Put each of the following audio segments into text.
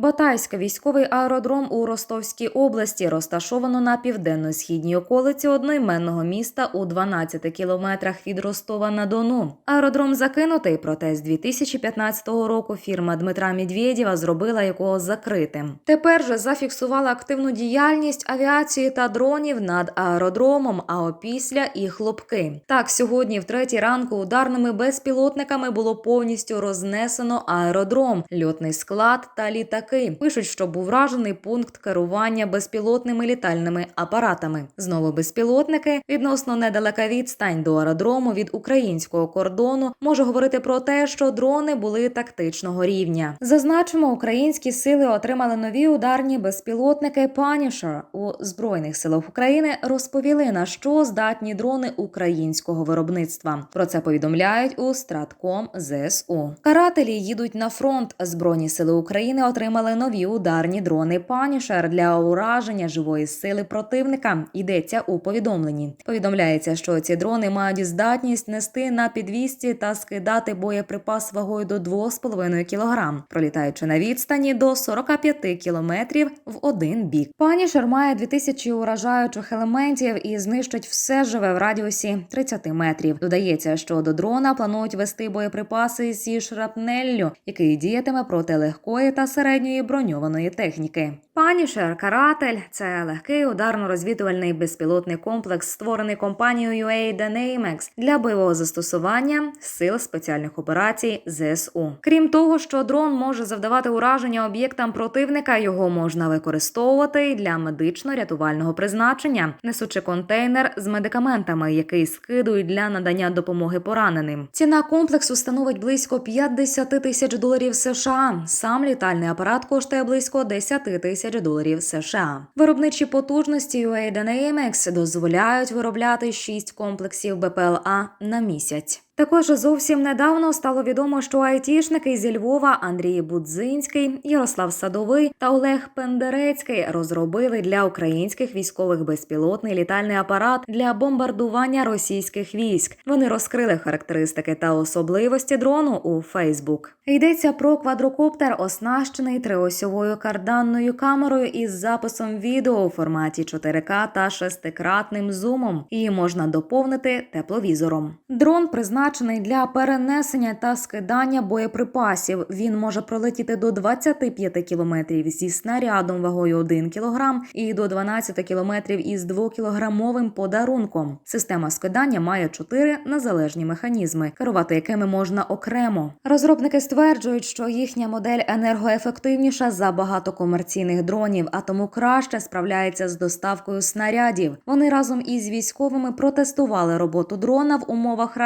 Батайська військовий аеродром у Ростовській області розташовано на південно-східній околиці одноіменного міста у 12 кілометрах від Ростова на Дону. Аеродром закинутий, проте з 2015 року фірма Дмитра Медведєва зробила його закритим. Тепер же зафіксувала активну діяльність авіації та дронів над аеродромом, а опісля і хлопки. Так, сьогодні, в третій ранку, ударними безпілотниками було повністю рознесено аеродром, льотний склад та літаки. Пишуть, що був вражений пункт керування безпілотними літальними апаратами. Знову безпілотники відносно недалека відстань до аеродрому від українського кордону може говорити про те, що дрони були тактичного рівня. Зазначимо, українські сили отримали нові ударні безпілотники Punisher. у збройних силах України. Розповіли на що здатні дрони українського виробництва. Про це повідомляють у Стратком ЗСУ. Карателі їдуть на фронт. Збройні сили України отримали нові ударні дрони Punisher для ураження живої сили противника. Йдеться у повідомленні. Повідомляється, що ці дрони мають здатність нести на підвісці та скидати боєприпас вагою до 2,5 кг, пролітаючи на відстані до 45 кілометрів в один бік. Punisher має 2000 уражаючих елементів і знищить все живе в радіусі 30 метрів. Додається, що до дрона планують вести боєприпаси зі шрапнеллю, який діятиме проти легкої та середньої броньованої техніки. Punisher Каратель це легкий ударно-розвідувальний безпілотний комплекс, створений компанією Dynamics для бойового застосування сил спеціальних операцій ЗСУ. Крім того, що дрон може завдавати ураження об'єктам противника, його можна використовувати для медично-рятувального призначення, несучи контейнер з медикаментами, який скидують для надання допомоги пораненим. Ціна комплексу становить близько 50 тисяч доларів США. Сам літальний апарат коштує близько 10 тисяч доларів США. Виробничі потужності UA Dynamics дозволяють виробляти 6 комплексів БПЛА на місяць. Також зовсім недавно стало відомо, що айтішники зі Львова Андрій Будзинський, Ярослав Садовий та Олег Пендерецький розробили для українських військових безпілотний літальний апарат для бомбардування російських військ. Вони розкрили характеристики та особливості дрону у Фейсбук. Йдеться про квадрокоптер, оснащений триосьовою карданною камерою із записом відео у форматі 4К та шестикратним зумом. Її можна доповнити тепловізором. Дрон призначений для перенесення та скидання боєприпасів. Він може пролетіти до 25 кілометрів зі снарядом вагою 1 кілограм і до 12 кілометрів із 2-кілограмовим подарунком. Система скидання має чотири незалежні механізми, керувати якими можна окремо. Розробники стверджують, що їхня модель енергоефективніша за багато комерційних дронів, а тому краще справляється з доставкою снарядів. Вони разом із військовими протестували роботу дрона в умовах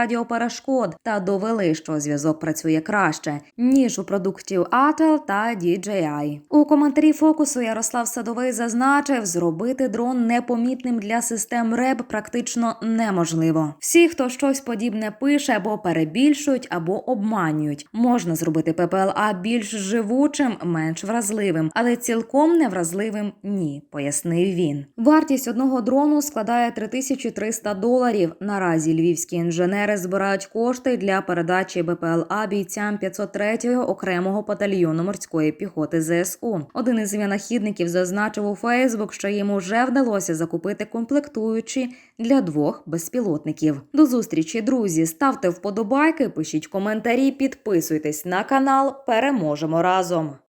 радіоперешкод та довели, що зв'язок працює краще ніж у продуктів Atel та DJI. У коментарі фокусу Ярослав Садовий зазначив, зробити дрон непомітним для систем РЕБ практично неможливо. Всі, хто щось подібне пише, або перебільшують, або обманюють. Можна зробити ППЛА більш живучим, менш вразливим, але цілком невразливим ні, пояснив він. Вартість одного дрону складає 3300 доларів. Наразі львівські інженери збирають кошти для передачі БПЛА бійцям 503-го окремого батальйону морської піхоти ЗСУ. Один із винахідників зазначив у Фейсбук, що йому вже вдалося закупити комплектуючі для двох безпілотників. До зустрічі, друзі! Ставте вподобайки, пишіть коментарі, підписуйтесь на канал. Переможемо разом.